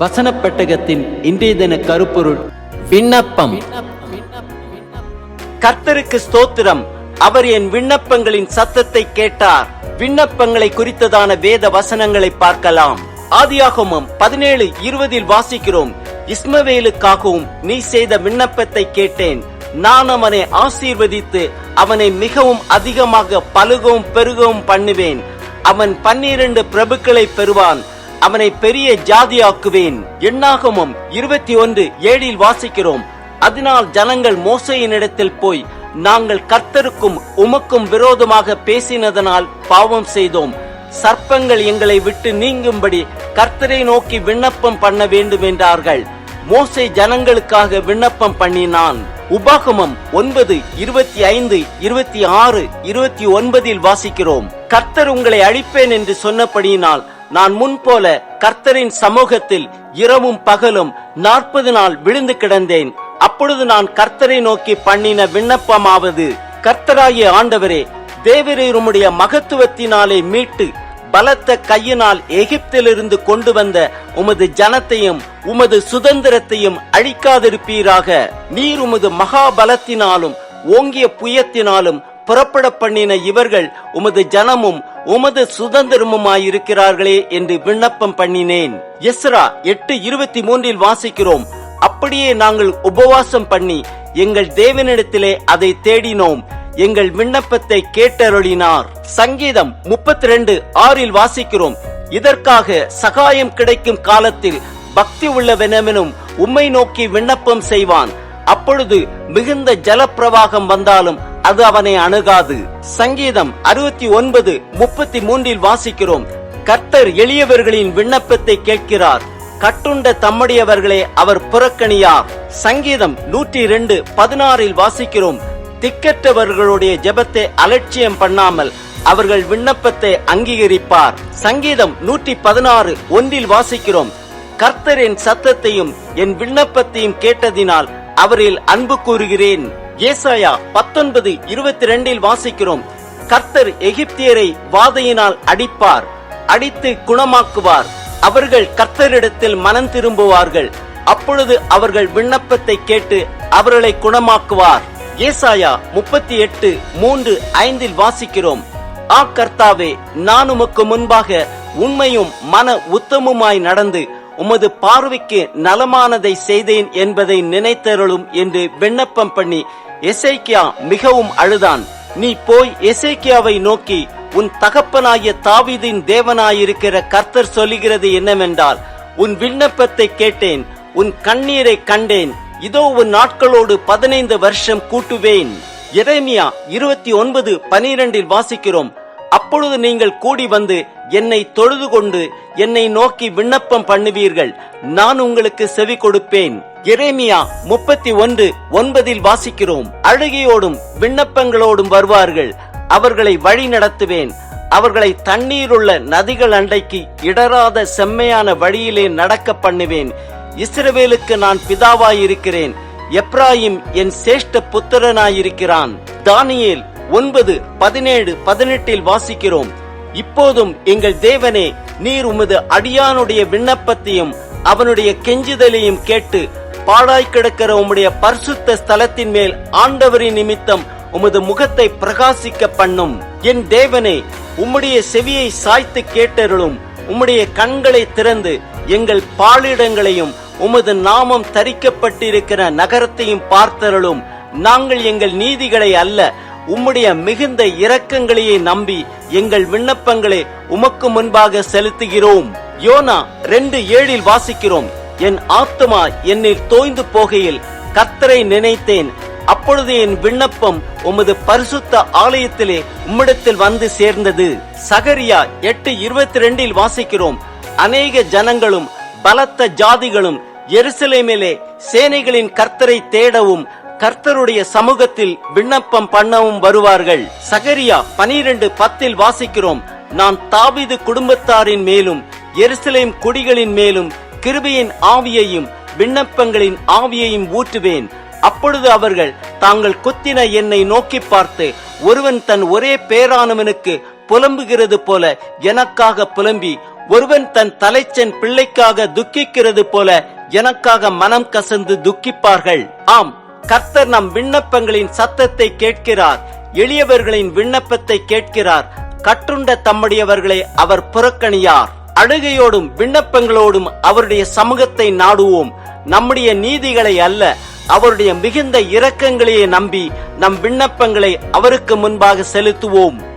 வசன பெட்டகத்தின் இன்றைய தின கருப்பொருள் விண்ணப்பம். கர்த்தருக்கு ஸ்தோத்திரம். அவர் என் விண்ணப்பங்களின் சத்தத்தை கேட்டார். விண்ணப்பங்களை குறித்ததான வேத வசனங்களை பார்க்கலாம். ஆதியாகமம் பதினேழு இருபதில் வாசிக்கிறோம். இஸ்மவேலுக்காகவும் நீ செய்த விண்ணப்பத்தை கேட்டேன். நான் அவனை ஆசீர்வதித்து அவனை மிகவும் அதிகமாக பழுகவும் பெருகவும் பண்ணுவேன். அவன் பன்னிரண்டு பிரபுக்களை பெறுவான். அவனை பெரிய ஜாதியாக்குவேன். எண்ணாகமும் இருபத்தி ஒன்று ஏழில் வாசிக்கிறோம். அதனால் ஜனங்கள் மோசையினிடத்தில் போய் நாங்கள் கர்த்தருக்கும் உமக்கும் விரோதமாக பேசினதனால் பாவம் செய்தோம். சர்ப்பங்கள் எங்களை விட்டு நீங்கும்படி கர்த்தரை நோக்கி விண்ணப்பம் பண்ண வேண்டும் என்றார்கள் மோசை ஜனங்களுக்காக விண்ணப்பம் பண்ணினான். உபாகமம் ஒன்பது இருபத்தி ஐந்து இருபத்தி ஆறு இருபத்தி ஒன்பதில் வாசிக்கிறோம். கர்த்தர் உங்களை அழிப்பேன் என்று சொன்னபடியினால் நான் முன்போல கர்த்தரின் சமூகத்தில் இரவும் பகலும் நாற்பது நாள் விழுந்து கிடந்தேன். அப்பொழுது நான் கர்த்தரை நோக்கி பண்ணின விண்ணப்பமாவது கர்த்தராகிய ஆண்டவரே தேவரீர் உம்முடைய மகத்துவத்தினாலே மீட்டு பலத்த கையினால் எகிப்திலிருந்து கொண்டு வந்த உமது ஜனத்தையும் உமது சுதந்திரத்தையும் அழிக்காதிருப்பீராக. நீர் உமது மகாபலத்தினாலும் ஓங்கிய புயத்தினாலும் புறப்பட பண்ணின இவர்கள் உமது ஜனமும் உமது சுதந்திரமுமாயிருக்கிறார்களே என்று விண்ணப்பம் பண்ணினேன். எஸ்ரா எட்டு இருபத்தி மூன்றில் வாசிக்கிறோம். அப்படியே நாங்கள் உபவாசம் பண்ணி எங்கள் தேவனிடத்திலே அதை தேடினோம். எங்கள் விண்ணப்பத்தை கேட்டருளினார். சங்கீதம் முப்பத்தி ரெண்டு ஆறில் வாசிக்கிறோம். இதற்காக சகாயம் கிடைக்கும் காலத்தில் பக்தி உள்ளவனவனும் உம்மை நோக்கி விண்ணப்பம் செய்வான். அப்பொழுது மிகுந்த ஜலப்பிரவாகம் வந்தாலும் அது அவனை அணுகாது. சங்கீதம் அறுபத்தி ஒன்பது முப்பத்தி மூன்றில் வாசிக்கிறோம். கர்த்தர் எளியவர்களின் விண்ணப்பத்தை கேட்கிறார். கட்டுண்ட தம்முடையவர்களே அவர் புறக்கணியார் சங்கீதம் நூற்றி இரண்டு பதினாறில் வாசிக்கிறோம். திக்கற்றவர்களுடைய ஜெபத்தை அலட்சியம் பண்ணாமல் அவர்கள் விண்ணப்பத்தை அங்கீகரிப்பார். சங்கீதம் நூற்றி பதினாறு ஒன்றில் வாசிக்கிறோம். கர்த்தரின் சத்தத்தையும் என் விண்ணப்பத்தையும் கேட்டதினால் அவரில் அன்பு கூறுகிறேன். ஏசாயா பத்தொன்பது இருபத்தி ரெண்டில் வாசிக்கிறோம். கர்த்தர் எகிப்தியரை வாதையினால் அடிப்பார் அடித்து குணமாக்குவார். அவர்கள் கர்த்தரிடத்தில் மனம் திரும்புவார்கள். அப்பொழுது அவர்கள் விண்ணப்பத்தை கேட்டு அவர்களை குணமாக்குவார். ஏசாயா முப்பத்தி எட்டு மூன்று ஐந்தில் வாசிக்கிறோம். ஆ கர்த்தாவே நான் உமக்கு முன்பாக உண்மையும் மன உத்தமுமாய் நடந்து உமது பார்வைக்கு நலமானதை செய்தேன் என்பதை நினைத்தருளும் என்று விண்ணப்பம் பண்ணி எசேக்கியா மிகவும் அழுதான். நீ போய் எசேக்கியாவை நோக்கி உன் தகப்பனாகிய தாவிதின் தேவனாயிருக்கிற கர்த்தர் சொல்லுகிறது என்னவென்றால் உன் விண்ணப்பத்தை கேட்டேன் உன் கண்ணீரை கண்டேன். இதோ உன் நாட்களோடு பதினைந்து வருஷம் கூட்டுவேன். எரேமியா இருபத்தி ஒன்பது பனிரெண்டில் வாசிக்கிறோம். அப்பொழுது நீங்கள் கூடி வந்து என்னை தொழுது கொண்டு என்னை நோக்கி விண்ணப்பம் பண்ணுவீர்கள். நான் உங்களுக்கு செவி கொடுப்பேன். எரேமியா முப்பத்தி ஒன்று ஒன்பதில் வாசிக்கிறோம். அழுகையோடும் விண்ணப்பங்களோடும் வருவார்கள். அவர்களை வழி நடத்துவேன். அவர்களை தண்ணீருள்ள நதிகள் அண்டைக்கு இடராத செம்மையான வழியிலே நடக்க பண்ணுவேன். இஸ்ரவேலுக்கு நான் பிதாவாயிருக்கிறேன். எப்ராஹிம் என் சேஷ்ட புத்திரனாயிருக்கிறான். தானியேல் ஒன்பது பதினேழு பதினெட்டில் வாசிக்கிறோம். இப்போதும் எங்கள் தேவனே நீர் உமது அடியானுடைய விண்ணப்பத்தையும் அவனுடைய கெஞ்சுதலையும் கேட்டு பாழாய் கிடக்கிற உம்முடைய பரிசுத்த ஸ்தலத்தின் மேல் ஆண்டவரின் நிமித்தம் உமது முகத்தை பிரகாசிக்க பண்ணும். என் தேவனே உம்முடைய செவியை சாய்த்து கேட்டருளும். உம்முடைய கண்களை திறந்து எங்கள் பாலிடங்களையும் உமது நாமம் தரிக்கப்பட்டிருக்கிற நகரத்தையும் பார்த்தருளும். நாங்கள் எங்கள் நீதிகளை அல்ல உம்முடைய மிகுந்த இரக்கங்களையே நம்பி எங்கள் விண்ணப்பங்களை உமக்கு முன்பாக செலுத்துகிறோம். யோனா ரெண்டு ஏழில் வாசிக்கிறோம். என் ஆத்மா என்னில் தோய்ந்து போகையில் கர்த்தரை நினைத்தேன். அப்பொழுது என் விண்ணப்பம் உமது பரிசுத்த ஆலயத்திலே உம்மிடத்தில் வந்து சேர்ந்தது. சகரியா எட்டு இருபத்தி ரெண்டில் வாசிக்கிறோம். அநேக ஜனங்களும் பலத்த ஜாதிகளும் எருசலேமிலே சேனைகளின் கர்த்தரை தேடவும் கர்த்தருடைய சமூகத்தில் விண்ணப்பம் பண்ணவும் வருவார்கள். சகரியா பனிரெண்டு பத்தில் வாசிக்கிறோம். நான் தாவிது குடும்பத்தாரின் மேலும் எருசலேம் குடிகளின் மேலும் கிருபையின் ஆவியையும் விண்ணப்பங்களின் ஆவியையும் ஊற்றுவேன் அப்பொழுது அவர்கள் தாங்கள் குத்தின என்னை நோக்கி பார்த்து ஒருவன் தன் ஒரே பேரானவனுக்கு புலம்புகிறது போல எனக்காக புலம்பி ஒருவன் தன் தலைச்சன் பிள்ளைக்காக துக்கிக்கிறது போல எனக்காக மனம் கசந்து துக்கிப்பார்கள். ஆம் கர்த்தர் நம் விண்ணப்பங்களின் சத்தத்தை கேட்கிறார். எளியவர்களின் விண்ணப்பத்தை கேட்கிறார். கற்றுண்ட தம்முடையவர்களை அவர் புறக்கணியார். அழுகையோடும் விண்ணப்பங்களோடும் அவருடைய சமூகத்தை நாடுவோம். நம்முடைய நீதிகளை அல்ல அவருடைய மிகுந்த இரக்கங்களையே நம்பி நம் விண்ணப்பங்களை அவருக்கு முன்பாக செலுத்துவோம்.